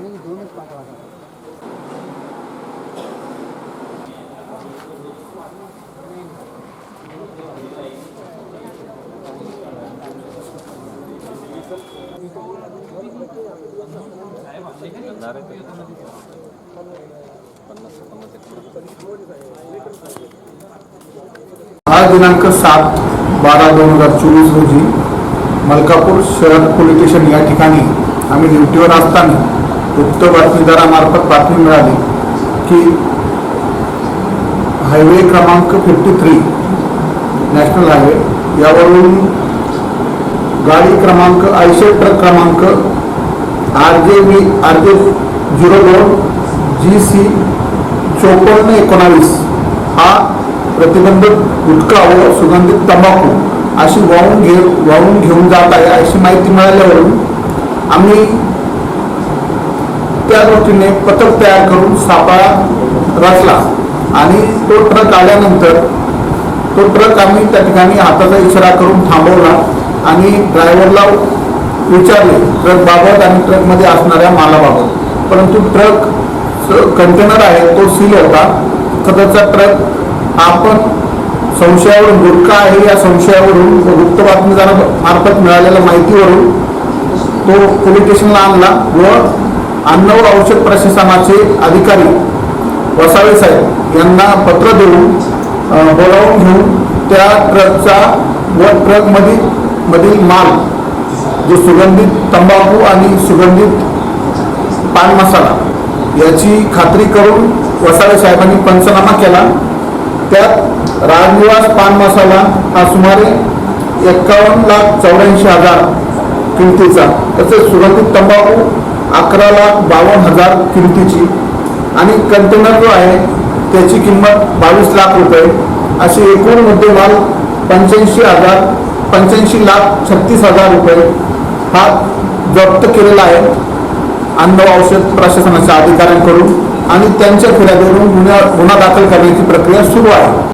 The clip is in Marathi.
नाही दोनच पाठवा. हा दिनांक सात बारा दोन हजार चोवीस रोजी मलकापूर शहर पोलीस स्टेशन या ठिकाणी आम्ही ड्युटीवर असताना गुप्त बातमीदारामार्फत बातमी मिळाली की हायवे क्रमांक फिफ्टी थ्री नॅशनल हायवे यावरून गाडी क्रमांक आयशे ट्रक क्रमांक R J V R J zero दोन जी सी चोपन्न एकोणावीस हा प्रतिबंधक गुटखा व सुगंधित तंबाखू अशी वाहून घे वाहून घेऊन जात आहे अशी माहिती मिळाल्यावरून आम्ही त्या दृष्टीने पथक तयार करून सापळा रचला. आणि तो ट्रक आल्यानंतर तो ट्रक आम्ही त्या ठिकाणी हाताचा इशारा करून थांबवला आणि ड्रायव्हरला विचारले ट्रकबाबत आणि ट्रकमध्ये असणाऱ्या मालाबाबत. परंतु ट्रक कंटेनर आहे तो सील होता. सदरचा ट्रक आपण संशयावरून गुटखा आहे या संशयावरून वृत्त गुप्त मार्फत मिळालेल्या माहितीवरून तो पोलीस स्टेशनला आणला व अन्न व औषध प्रशासनाचे अधिकारी वसावे साहेब यांना पत्र देऊन बोलावून घेऊन त्या ट्रकचा व ट्रकमधील मधील माल जो सुगंधित तंबाखू आणि सुगंधित पान मसाला याची खात्री करून वसावे साहेबांनी पंचनामा केला. त्यात राजनिवास पान मसाला हा सुमारे एक्कावन्न लाख चौऱ्याऐंशी हजार किमतीचा तसेच सुगंधित तंबाखू अकरा लाख बावन्न हजार किमतीची. आणि कंटेनर जो आहे त्याची किंमत बावीस लाख रुपये. अशी एकूण मुद्देमाल पंच्याऐंशी हजार पंच्याऐंशी लाख छत्तीस हजार रुपये हा जप्त केलेला आहे. अन्न औषध प्रशासनाच्या अधिकाऱ्यांकडून आणि त्यांच्या फिर्यादीवरून गुन्हा गुन्हा दाखल करण्याची प्रक्रिया सुरू आहे.